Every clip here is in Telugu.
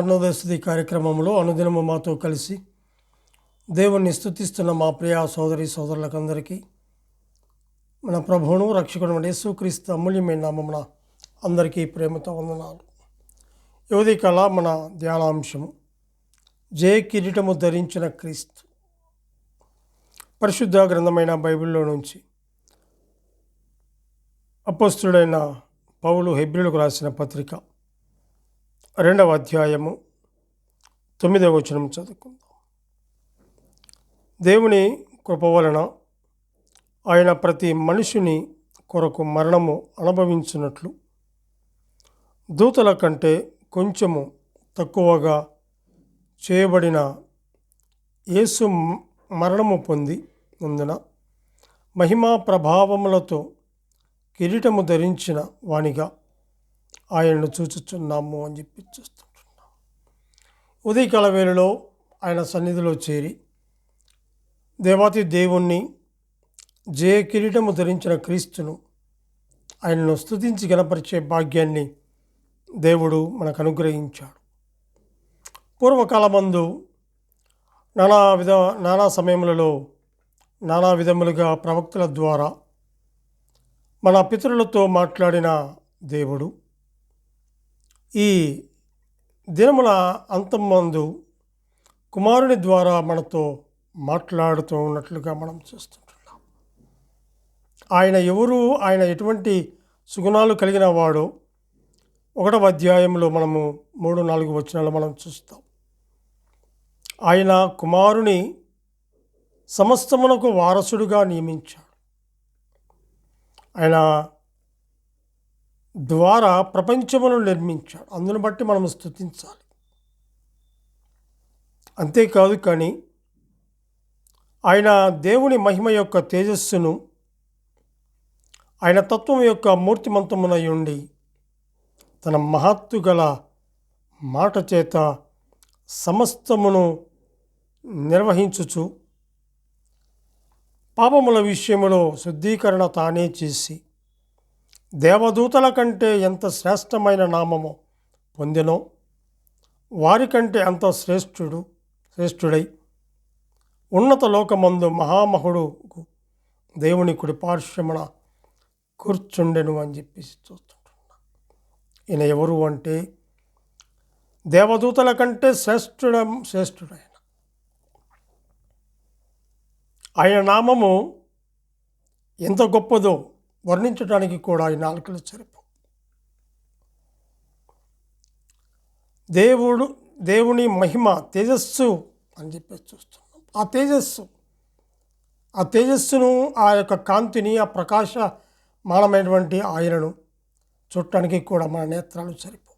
అనుదిన అరుణోదయస్థుతి కార్యక్రమంలో అనుదినము మాతో కలిసి దేవుణ్ణి స్థుతిస్తున్న మా ప్రియ సోదరి సోదరులకందరికీ మన ప్రభువును రక్షకుడు యేసుక్రీస్తు అమూల్యమైన నామమున అందరికీ ప్రేమతో వందనాలు. యువతి కళ మన ధ్యానాంశము. జయ కిరీటము ధరించిన క్రీస్తు. పరిశుద్ధ గ్రంథమైన బైబిల్లో నుంచి అపస్తుడైన పౌలు హెబ్రిలకు రాసిన పత్రిక రెండవ అధ్యాయము తొమ్మిదవ వచనం చదువుకుందాం. దేవుని కృప వలన ఆయన ప్రతి మనిషిని కొరకు మరణము అనుభవించినట్లు. దూతల కంటే కొంచెము తక్కువగా చేయబడిన యేసు మరణము పొంది నందున మహిమా ప్రభావములతో కిరీటము ధరించిన వానిగా ఆయనను చూచుచున్నాము అని చెప్పి చూస్తుంటున్నాం ఉదయకాల వేళలో ఆయన సన్నిధిలో చేరి దేవాతి దేవుణ్ణి జయ కిరీటము ధరించిన క్రీస్తును ఆయనను స్తుతించి గణపరిచే భాగ్యాన్ని దేవుడు మనకు అనుగ్రహించాడు పూర్వకాలమందు నానా విధ నానా సమయములలో నానా విధములుగా ప్రవక్తల ద్వారా మన పితరులతో మాట్లాడిన దేవుడు ఈ దినముల అంతమందు కుమారుని ద్వారా మనతో మాట్లాడుతూ ఉన్నట్లుగా మనం చూస్తుంటున్నాం. ఆయన ఎవరు ఆయన ఎటువంటి సుగుణాలు కలిగిన వాడో ఒకటవ అధ్యాయంలో మనము మూడు నాలుగు వచనాలు మనం చూస్తాం. ఆయన కుమారుని సమస్తమునకు వారసుడుగా నియమించాడు. ఆయన ద్వారా ప్రపంచమును నిర్మించాడు. అందును బట్టి మనం స్థుతించాలి అంతేకాదు కానీ ఆయన దేవుని మహిమ యొక్క తేజస్సును ఆయన తత్వం యొక్క మూర్తిమంతమునై ఉండి తన మహత్తు గల మాట చేత సమస్తమును నిర్వహించుచు పాపముల విషయములో శుద్ధీకరణ తానే చేసి దేవదూతల కంటే ఎంత శ్రేష్టమైన నామము పొందినో వారికంటే అంత శ్రేష్ఠుడు శ్రేష్ఠుడై ఉన్నత లోకమందు మహామహుడు దేవుని కుడి పార్శ్వమున కూర్చుండెను అని చెప్పేసి చూస్తుంటున్నా. ఈయన ఎవరు అంటే దేవదూతల కంటే శ్రేష్ఠుడ శ్రేష్ఠుడైన. ఆయన నామము ఎంత గొప్పదో వర్ణించడానికి కూడా ఈ నాలుకలు సరిపో దేవుడు దేవుని మహిమ తేజస్సు అని చెప్పేసి చూస్తున్నాం. ఆ తేజస్సు ఆ తేజస్సును ఆ యొక్క కాంతిని ఆ ప్రకాశమానమైనటువంటి ఆయనను చూడటానికి కూడా మన నేత్రాలు సరిపో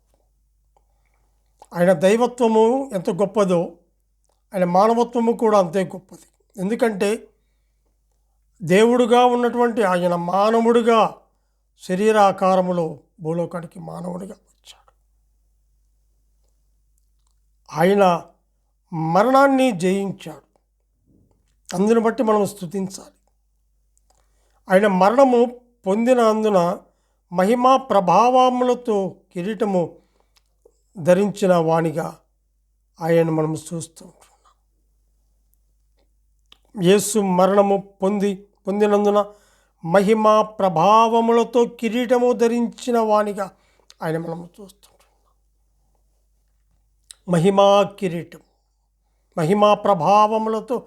ఆయన దైవత్వము ఎంత గొప్పదో ఆయన మానవత్వము కూడా అంతే గొప్పది. ఎందుకంటే దేవుడుగా ఉన్నటువంటి ఆయన మానవుడిగా శరీరాకారములో భూలోకానికి మానవుడిగా వచ్చాడు. ఆయన మరణాన్ని జయించాడు. అందుని బట్టి మనం స్థుతించాలి ఆయన మరణము పొందిన అందున మహిమా ప్రభావములతో కిరీటము ధరించిన వాణిగా ఆయన మనం చూస్తూ ఉంటున్నాం. యేసు మరణము పొంది పొందినందున మహిమా ప్రభావములతో కిరీటము ధరించిన వానిగా ఆయన మనము చూస్తుంటున్నాం. మహిమా కిరీటం మహిమా ప్రభావములతో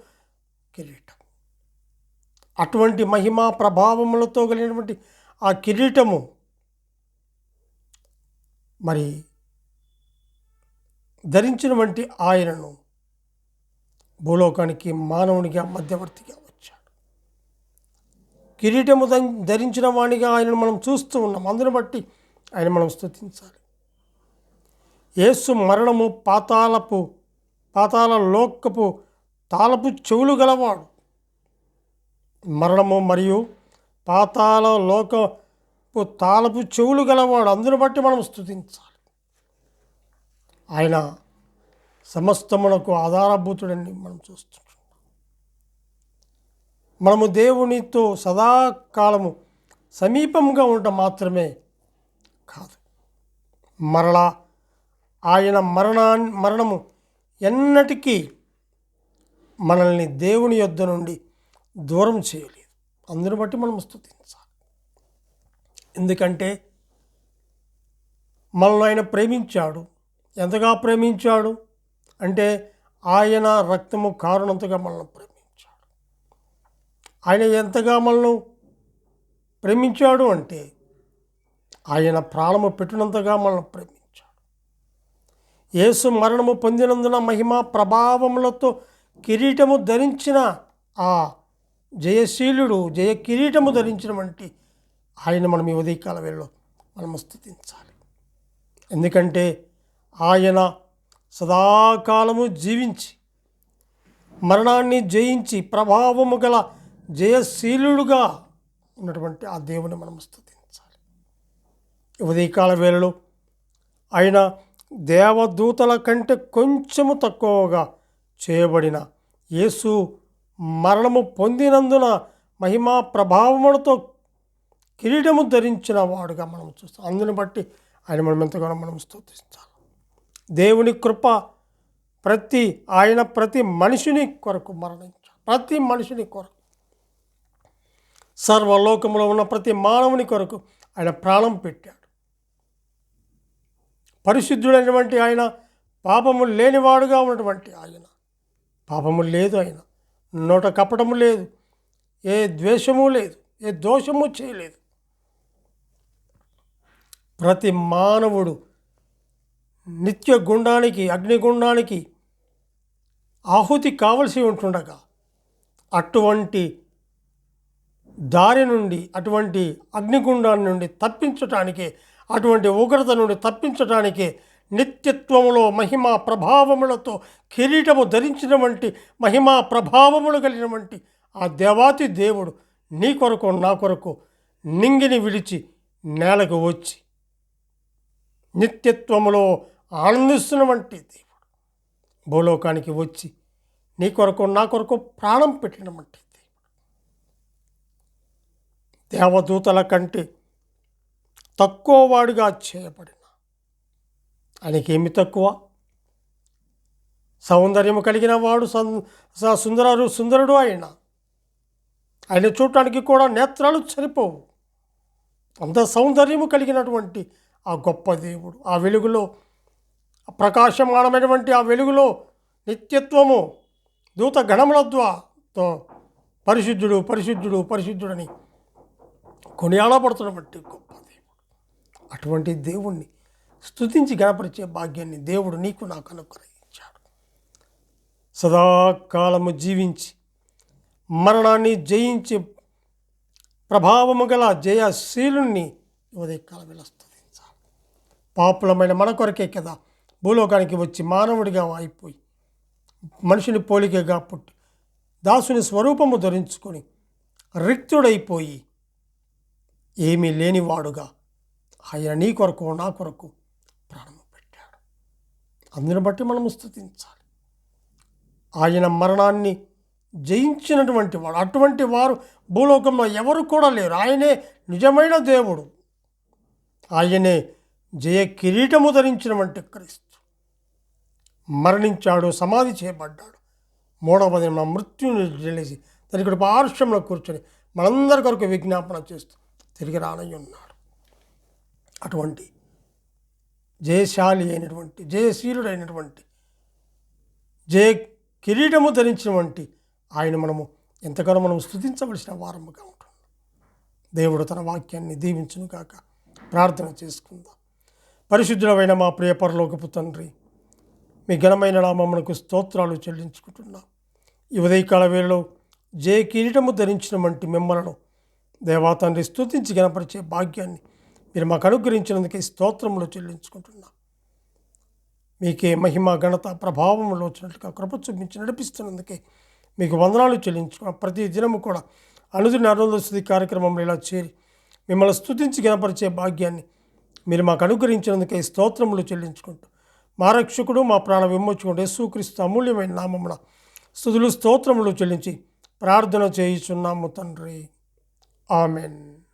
కిరీటం. అటువంటి మహిమా ప్రభావములతో కలిగినటువంటి ఆ కిరీటము మరి ధరించినటువంటి ఆయనను భూలోకానికి మానవునిగా మధ్యవర్తిగా కిరీటము ధరించిన వాణిగా ఆయనను మనం చూస్తూ ఉన్నాం. అందుని బట్టి ఆయన మనం స్థుతించాలి యేసు మరణము పాతాలపు పాతాల లోకపు తాళపు చెవులు గలవాడు. మరణము మరియు పాతాల లోకపు తాళపు చెవులు గలవాడు. అందుని బట్టి మనం స్థుతించాలి ఆయన సమస్తమునకు ఆధారభూతుడని మనం చూస్తున్నాం. మనము దేవునితో సదాకాలము సమీపంగా ఉండటం మాత్రమే కాదు. మరలా ఆయన మరణా మరణము ఎన్నటికీ మనల్ని దేవుని యొద్ద నుండి దూరం చేయలేదు. అందుని బట్టి మనం స్థుతించాలి ఎందుకంటే మనల్ని ఆయన ప్రేమించాడు. ఎంతగా ప్రేమించాడు? అంటే ఆయన రక్తము కారణంతగా మనల్ని ప్రేమించాడు. ఆయన ఎంతగా మనల్ని ప్రేమించాడు అంటే ఆయన ప్రాణము పెట్టినంతగా మనల్ని ప్రేమించాడు. యేసు మరణము పొందినందున మహిమ ప్రభావములతో కిరీటము ధరించిన ఆ జయశీలుడు జయ కిరీటము ధరించిన వంటి ఆయన మనం ఈ ఉదయకాల వేళలో మనము స్థుతించాలి. ఎందుకంటే ఆయన సదాకాలము జీవించి మరణాన్ని జయించి ప్రభావము గల జయశీలుడుగా ఉన్నటువంటి ఆ దేవుని మనం స్థుతించాలి. ఉదయకాల వేళలో ఆయన దేవదూతల కంటే కొంచెము తక్కువగా చేయబడిన యేసు మరణము పొందినందున మహిమా ప్రభావములతో కిరీటము ధరించిన వాడుగా మనం చూస్తాం. అందుని బట్టి ఆయన మనం ఎంతగానో మనం స్తుతించాలి దేవుని కృప ప్రతి ఆయన ప్రతి మనిషిని కొరకు మరణించాడు ప్రతి మనిషిని కొరకు. సర్వలోకంలో ఉన్న ప్రతి మానవుని కొరకు ఆయన ప్రాణం పెట్టాడు. పరిశుద్ధుడైనటువంటి ఆయన పాపము లేనివాడుగా ఉన్నటువంటి ఆయన. పాపము లేదు ఆయన. నోట కప్పటము లేదు. ఏ ద్వేషము లేదు. ఏ దోషము చేయలేదు. ప్రతి మానవుడు నిత్య గుండానికి అగ్నిగుండానికి ఆహుతి కావలసి ఉంటుండగా అటువంటి దారి నుండి అటువంటి అగ్నిగుండాన్ని నుండి తప్పించటానికి అటువంటి ఉగ్రత నుండి తప్పించటానికే నిత్యత్వములో మహిమా ప్రభావములతో కిరీటము ధరించిన వంటి మహిమా ప్రభావములు కలిగిన వంటి ఆ దేవాతి దేవుడు నీ కొరకు నా కొరకు నింగిని విడిచి నేలకు వచ్చి నిత్యత్వములో ఆనందిస్తున్న వంటి దేవుడు భూలోకానికి వచ్చి నీ కొరకు నా కొరకు ప్రాణం పెట్టిన వంటి దేవదూతల కంటే తక్కువ వాడుగా చేయబడిన. ఆయనకేమి తక్కువ? సౌందర్యము కలిగిన వాడు సుందరరు స- సుందరుడు ఆయన. ఆయన చూడటానికి కూడా నేత్రాలు సరిపోవు. అంత సౌందర్యము కలిగినటువంటి ఆ గొప్ప దేవుడు. ఆ వెలుగులో ప్రకాశమానమైనటువంటి ఆ వెలుగులో నిత్యత్వము దూత గణముల ద్వారా పరిశుద్ధుడు పరిశుద్ధుడు పరిశుద్ధుడని కొనియాడబడుతున్నటువంటి గొప్ప దేవుడు. అటువంటి దేవుణ్ణి స్తుతించి గణపరిచే భాగ్యాన్ని దేవుడు నీకు నాకు అనుగ్రహించాడు. సదాకాలము జీవించి మరణాన్ని జయించే ప్రభావము గల జయశీలుణ్ణి ఉదయకాలం ఇలా స్థుతించాలి పాపులమైన మన కొరకే కదా భూలోకానికి వచ్చి మానవుడిగా అయిపోయి మనిషిని పోలికగా పుట్టి దాసుని స్వరూపము ధరించుకొని రిక్తుడైపోయి ఏమీ లేనివాడుగా ఆయన నీ కొరకు నా కొరకు ప్రాణము పెట్టాడు. అందుని బట్టి మనము స్థుతించాలి ఆయన మరణాన్ని జయించినటువంటి వాడు అటువంటి వారు భూలోకంలో ఎవరు కూడా లేరు. ఆయనే నిజమైన దేవుడు. ఆయనే జయ కిరీటము ధరించినటువంటి క్రీస్తు. మరణించాడు సమాధి చేయబడ్డాడు. మూడవది మన మృత్యుని తెలిసి దానికి పార్శ్వంలో కూర్చొని మనందరి కొరకు విజ్ఞాపన చేస్తూ తిరిగి రానయ్య ఉన్నాడు అటువంటి జయశాలి అయినటువంటి జయశీలుడైనటువంటి జయ కిరీటము ధరించినటువంటి ఆయన మనము ఎంతగానో మనం స్థుతించవలసిన వారముగా ఉంటుంది దేవుడు తన వాక్యాన్ని దీవించును కాక ప్రార్థన చేసుకుందాం. పరిశుద్ధులమైన మా ప్రియ పరలోకపు తండ్రి మీ ఘనమైన నామమునకు స్తోత్రాలు చెల్లించుకుంటున్నాం. ఈ ఉదయకాల వేళలో జయ కిరీటము ధరించిన వంటి మిమ్మలను దేవా తండ్రి స్తుతించి కనపరిచే భాగ్యాన్ని మీరు మాకు అనుగ్రహించినందుకే స్తోత్రములు చెల్లించుకుంటున్నాం. మీకే మహిమ ఘనత ప్రభావంలో వచ్చినట్లుగా కృప చూపించి నడిపిస్తున్నందుకే మీకు వందనాలు చెల్లించుకున్నాం. ప్రతి దినము కూడా అనుదిన అరుణోదయ కార్యక్రమంలో ఇలా చేరి మిమ్మల్ని స్తుతించి కనపరిచే భాగ్యాన్ని మీరు మాకు అనుగ్రహించినందుకే స్తోత్రములు చెల్లించుకుంటూ మా రక్షకుడు మా ప్రాణ విమోచకుడు యేసుక్రీస్తు అమూల్యమైన నామమున స్తుతులు స్తోత్రములు చెల్లించి ప్రార్థన చేయుచున్నాము తండ్రి. Amen.